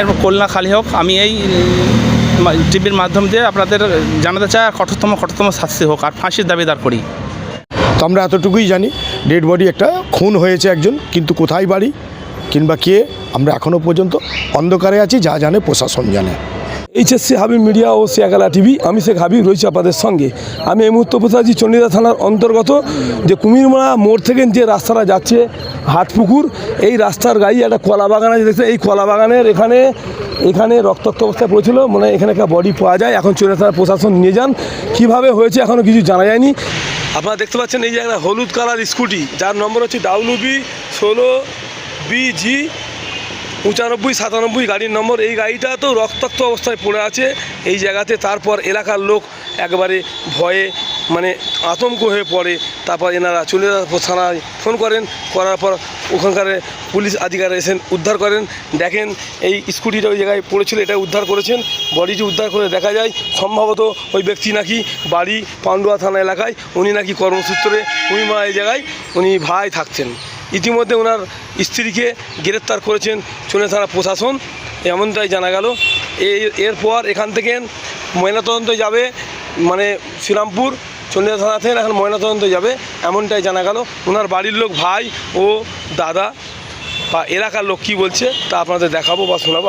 এরপর খুলনা খালি হোক। আমি এই টিভির মাধ্যম দিয়ে আপনাদের জানাতে চাই আর কঠোরতম কঠোরতম শাস্তি হোক আর ফাঁসির দাবিদার করি তো আমরা এতটুকুই জানি ডেড বডি একটা খুন হয়েছে একজন কিন্তু কোথায় বাড়ি? কিংবা কে, আমরা এখনও পর্যন্ত অন্ধকারে আছি, যা জানে প্রশাসন জানে। এইচএসসি হাবিব মিডিয়া ও শিয়াগালা টিভি, আমি শেখ হাবিব রয়েছি আপনাদের সঙ্গে। আমি এই মুহূর্তে বসে আছি চণ্ডীদা থানার অন্তর্গত, যে কুমিরমারা মোড় থেকে যে রাস্তাটা যাচ্ছে, হাটপুকুর, এই রাস্তার গাড়ি একটা কলা বাগান আছে দেখতে এই কলা বাগানের এখানে এখানে রক্তাক্ত অবস্থায় পড়েছিল মানে এখানে একটা বডি পাওয়া যায়। এখন চণ্ডীদা থানার প্রশাসন নিয়ে যান। কীভাবে হয়েছে এখনও কিছু জানা যায়নি। আপনারা দেখতে পাচ্ছেন এই যে একটা হলুদ কালার স্কুটি, যার নম্বর হচ্ছে ডাব্লু বি ষোলো বিজি পঁচানব্বই, সাতানব্বই গাড়ির নম্বর। এই গাড়িটা তো রক্তাক্ত অবস্থায় পড়ে আছে এই জায়গাতে। তারপর এলাকার লোক একবারে ভয়ে মানে আতঙ্ক হয়ে পড়ে। তারপর এনারা চলে থানায় ফোন করেন। করার পর ওখানকার পুলিশ আধিকার এসে উদ্ধার করেন। দেখেন এই স্কুটিটা ওই জায়গায় পড়েছিল, এটা উদ্ধার করেছেন। বডিটি উদ্ধার করে দেখা যায়, সম্ভবত ওই ব্যক্তি নাকি বাড়ি পান্ডুয়া থানা এলাকায়, উনি নাকি কর্মসূত্রে উইমা এই জায়গায়, উনি ভাই থাকতেন। ইতিমধ্যে ওনার স্ত্রীকে গ্রেপ্তার করেছেন চুনে থানা প্রশাসন, এমনটাই জানা গেল। এরপর এখান থেকে ময়নাতদন্ত যাবে মানে শ্রীরামপুর চন্ডিদা থানা থেকে এখন ময়নাতদন্ত যাবে, এমনটাই জানা গেল। ওনার বাড়ির লোক ভাই ও দাদা বা এলাকার লোক কী বলছে তা আপনাদের দেখাবো বা শোনাবো।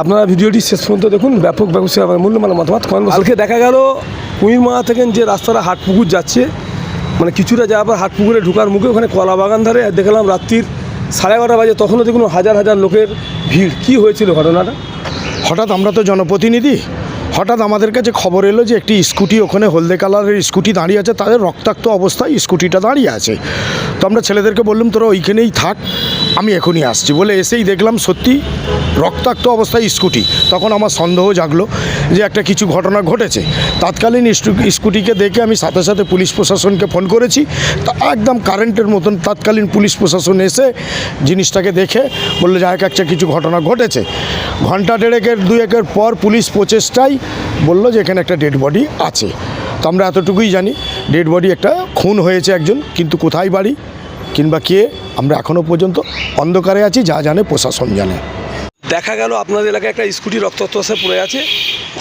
আপনারা ভিডিওটি শেষ পর্যন্ত দেখুন ব্যাপক ব্যবসা মূল্যমান মতামত কমেন্ট কালকে দেখা গেল কুমিরমারা থেকে যে রাস্তাটা হাটপুকুর যাচ্ছে মানে কিছুটা যাওয়ার পর হাটপুকুরে ঢুকার মুখে ওখানে কলা বাগান ধারে দেখলাম রাত্রির সাড়ে এগারোটা বাজে তখনও দেখুন হাজার হাজার লোকের ভিড়। কি হয়েছিল ঘটনাটা? হঠাৎ আমরা তো জনপ্রতিনিধি হঠাৎ আমাদের কাছে খবর এলো যে একটি স্কুটি ওখানে হলদে কালারের স্কুটি দাঁড়িয়ে আছে, তাদের রক্তাক্ত অবস্থায় স্কুটিটা দাঁড়িয়ে আছে। তো আমরা ছেলেদেরকে বললাম, তোরা ওইখানেই থাক, আমি এখনই আসছি। বলে এসেই দেখলাম সত্যি রক্তাক্ত অবস্থায় স্কুটি। তখন আমার সন্দেহ জাগলো যে একটা কিছু ঘটনা ঘটেছে। তৎকালীন স্কুটিকে দেখে আমি সাথে সাথে পুলিশ প্রশাসনকে ফোন করেছি। তা একদম কারেন্টের মতন তৎকালীন পুলিশ প্রশাসন এসে জিনিসটাকে দেখে বলল যে একটা কিছু ঘটনা ঘটেছে। ঘণ্টা দেড়েকের দুই একের পর পুলিশ প্রচেষ্টায় বলল যে এখানে একটা ডেড বডি আছে। তো আমরা এতটুকুই জানি ডেড বডি একটা খুন হয়েছে একজন কিন্তু কোথায় বাড়ি কিংবা কে আমরা এখনও পর্যন্ত অন্ধকারে আছি যা জানে প্রশাসন জানে। দেখা গেল আপনাদের এলাকায় একটা স্কুটি রক্তাক্ত পড়ে আছে।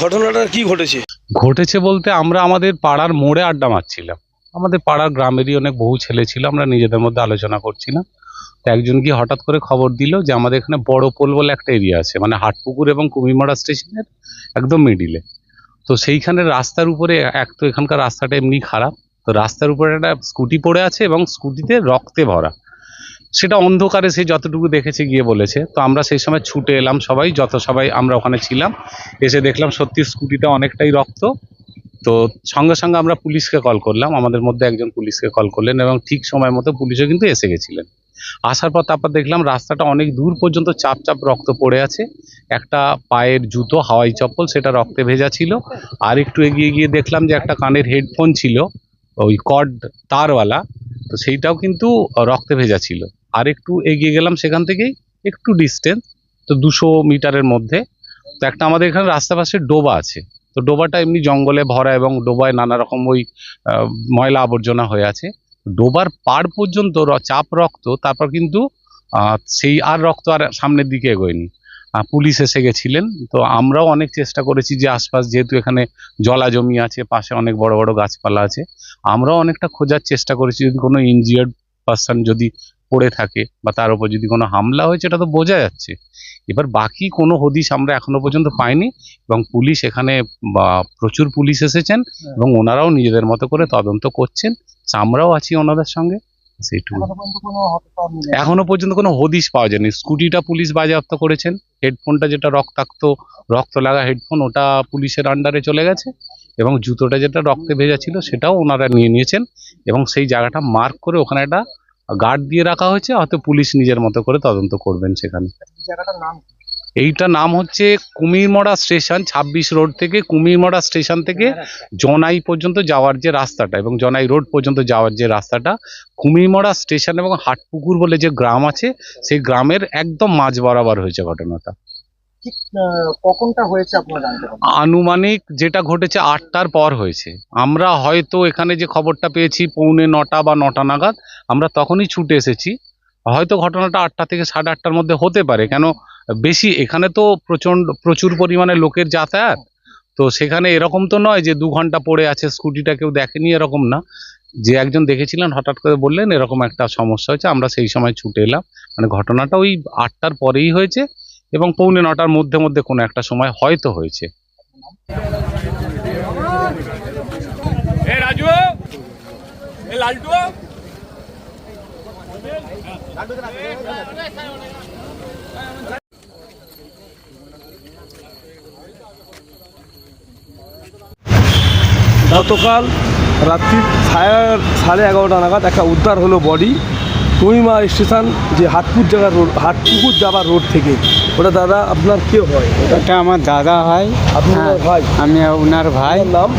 ঘটনাটা কি ঘটেছে? ঘটেছে বলতে আমরা আমাদের পাড়ার মোড়ে আড্ডা মারছিলাম। আমাদের পাড়ার গ্রামেরই অনেক বহু ছেলে ছিল আমরা নিজেদের মধ্যে আলোচনা করছিলাম। একজন গিয়ে হঠাৎ করে খবর দিল যে আমাদের এখানে বড় পোল বলে একটা এরিয়া আছে মানে হাটপুকুর এবং কুমিরমারা স্টেশনের একদম মিডিলে তো সেইখানে রাস্তার উপরে এক তো এখানকার রাস্তাটা এমনি খারাপ, তো রাস্তার উপরে একটা স্কুটি পড়ে আছে এবং স্কুটিতে রক্তে ভরা। সেটা অন্ধকারে সে যতটুকু দেখেছে গিয়ে বলেছে, তো আমরা সেই সময় ছুটে এলাম সবাই, যত সবাই আমরা ওখানে ছিলাম, এসে দেখলাম সত্যি স্কুটিটা অনেকটাই রক্ত। তো সঙ্গে সঙ্গে আমরা পুলিশকে কল করলাম, আমাদের মধ্যে একজন পুলিশকে কল করলেন এবং ঠিক সময় মতো পুলিশও কিন্তু এসে গেছিলেন। আসার পর তারপর দেখলাম রাস্তাটা অনেক দূর পর্যন্ত চাপ চাপ রক্ত পড়ে আছে। একটা পায়ের জুতো, হাওয়াই চপ্পল, সেটা রক্তে ভেজা ছিল। আর একটু এগিয়ে গিয়ে দেখলাম যে একটা কানের হেডফোন ছিল, ওই কর্ড তারওয়ালা, তো সেইটাও কিন্তু রক্তে ভেজা ছিল। আর একটু এগিয়ে গেলাম সেখান থেকেই, একটু ডিস্টেন্স তো দুশো মিটারের মধ্যে। তো একটা আমাদের এখানে রাস্তা পাশে ডোবা আছে। তো ডোবাটা এমনি জঙ্গলে ভরা এবং ডোবায় নানা রকম ওই ময়লা আবর্জনা হয়ে আছে। ডোবার পাড় পর্যন্ত চাপ রক্ত, তারপর কিন্তু সেই আর রক্ত আর সামনের দিকে এগোয়নি। পুলিশ এসে গেছিলেন। তো আমরাও অনেক চেষ্টা করেছি যে আশপাশ যেহেতু এখানে জলা জমি আছে, পাশে অনেক বড় বড় গাছপালা আছে, আমরাও অনেকটা খোঁজার চেষ্টা করেছি। যদি কোনো ইনজিয়ার্ড পার্সন যদি পড়ে থাকে বা তার উপর যদি কোনো হামলা হয়েছে এটা তো বোঝা যাচ্ছে। এবার বাকি কোনো হদিশ আমরা এখনও পর্যন্ত পাইনি এবং পুলিশ এখানে বা প্রচুর পুলিশ এসেছেন এবং ওনারাও নিজেদের মতো করে তদন্ত করছেন। আমরাও আছি ওনাদের সঙ্গে সেইটুকু। এখনও পর্যন্ত কোনো হদিশ পাওয়া যায়নি। স্কুটিটা পুলিশ বাজেয়াপ্ত করেছেন। হেডফোনটা যেটা রক্তাক্ত রক্ত লাগা হেডফোন ওটা পুলিশের আন্ডারে চলে গেছে এবং জুতোটা যেটা রক্তে ভেজা ছিল সেটাও ওনারা নিয়ে নিয়েছেন এবং সেই জায়গাটা মার্ক করে ওখানে একটা গার্ড দিয়ে রাখা হয়েছে হয়তো পুলিশ নিজের মতো করে তদন্ত করবেন সেখানে। এইটা নাম হচ্ছে কুমিরমড়া স্টেশন ছাব্বিশ রোড থেকে কুমিরমড়া স্টেশন থেকে জনাই পর্যন্ত যাওয়ার যে রাস্তাটা এবং জনাই রোড পর্যন্ত যাওয়ার যে রাস্তাটা কুমিরমড়া স্টেশন এবং হাটপুকুর বলে যে গ্রাম আছে সেই গ্রামের একদম মাঝ বরাবর হয়েছে ঘটনাটা। ঠিক কখনটা হয়েছে আপনারা জানতে আনুমানিক যেটা ঘটেছে আটটার পর হয়েছে। আমরা হয়তো এখানে যে খবরটা পেয়েছি পৌনে নটা বা নটা নাগাদ, আমরা তখনই ছুটে এসেছি। হয়তো ঘটনাটা আটটা থেকে সাড়ে আটটার মধ্যে হতে পারে, কেন বেশি, এখানে তো প্রচণ্ড, প্রচুর পরিমাণে লোকের যাতায়াত। তো সেখানে এরকম তো নয় যে দু ঘণ্টা পড়ে আছে, স্কুটিটা কেউ দেখেনি, এরকম না। যে একজন দেখেছিলেন, হঠাৎ করে বললেন, এরকম একটা সমস্যা হয়েছে, আমরা সেই সময় ছুটে এলাম। মানে ঘটনাটা ওই আটটার পরেই হয়েছে। এবং পৌনে নটার মধ্যে মধ্যে কোনো একটা সময় হয়তো হয়েছে। গতকাল রাত্রি সাড়ে সাড়ে এগারোটা নাগাদ একটা উদ্ধার হলো বডি। কুমিমা স্টেশন যে হাটপুর জায়গার রোড হাটপুকুর যাবার রোড থেকে। ওটা দাদা আপনার কে হয়? ওটা আমার দাদা হয়। আপনার হ্যাঁ, ভাই? আমি ওনার ভাই। নাম?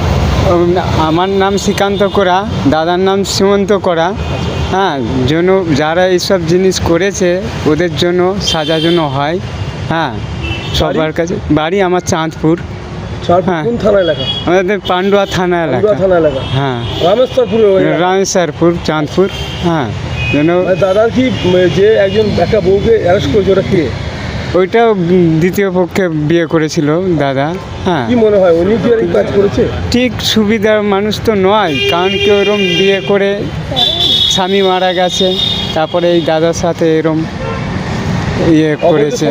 আমার নাম শ্রীকান্ত করা দাদার নাম সীমন্ত করা। হ্যাঁ জন্য যারা এইসব জিনিস করেছে ওদের জন্য সাজা জন্য হয়। হ্যাঁ সবার কাছে বাড়ি আমার চাঁদপুর। হ্যাঁ। আমাদের পান্ডুয়া থানা এলাকা হ্যাঁ। রামেশ্বরপুরে চাঁদপুর। হ্যাঁ যেন মানে দাদার কি যে একজন একটা বউকে অ্যারেস্ট করেছে ওটা কে? ওইটাও উম, দ্বিতীয় পক্ষে বিয়ে করেছিল দাদা হ্যাঁ। কি মনে হয় উনি কি কাজ করেছে? ঠিক সুবিধার মানুষ তো নয় কারণ কি ওরম বিয়ে করে স্বামী মারা গেছে তারপরে এই দাদার সাথে এরম ইয়ে করেছে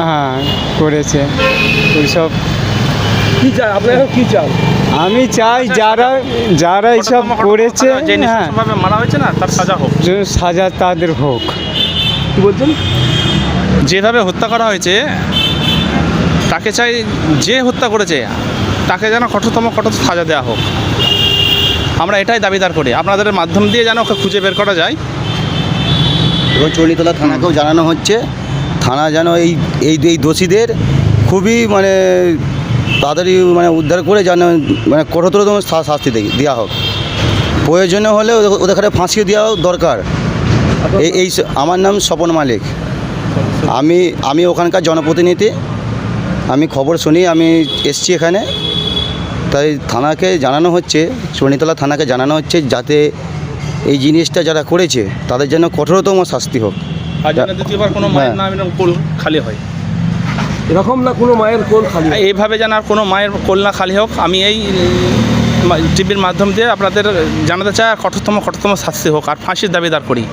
হ্যাঁ করেছে ওইসব। কি চাই আপনার এখন কি চান আমি চাই যারা যারা এইসব করেছে হ্যাঁ। নৃশংসভাবে মারা হয়েছে না তার সাজা হোক। যেন সাজা তাদের হোক। কি বলছেন? যেভাবে হত্যা করা হয়েছে তাকে চাই যে হত্যা করেছে তাকে যেন কঠোরতম কঠোর সাজা দেওয়া হোক। আমরা এটাই দাবিদার করি। আপনাদের মাধ্যম দিয়ে যেন ওকে খুঁজে বের করা যায়। এবং চণ্ডীতলা থানাকেও জানানো হচ্ছে। থানা যেন এই এই এই দোষীদের খুবই মানে তাড়াতাড়ি মানে উদ্ধার করে যেন মানে কঠোরতম শাস্তি দেওয়া হোক। প্রয়োজনে হলে ওদের- ওদের খানে ফাঁসি দেওয়া দরকার। এই এই আমার নাম স্বপন মালিক। আমি আমি ওখানকার জনপ্রতিনিধি। আমি খবর শুনি আমি এসছি এখানে। তাই থানাকে জানানো হচ্ছে চণ্ডীতলা থানাকে জানানো হচ্ছে যাতে এই জিনিসটা যারা করেছে তাদের যেন কঠোরতম শাস্তি হোক। দ্বিতীয়বার কোনো মায়ের। নাম কোল খালি হয়। এরকম না কোনো মায়ের কোল খালি এইভাবে যেন আর কোনো মায়ের কোল না খালি হোক আমি এই টিভির মাধ্যম দিয়ে আপনাদের জানাতে চাই আর কঠোরতম কঠোরতম শাস্তি হোক আর ফাঁসির দাবিদার করি।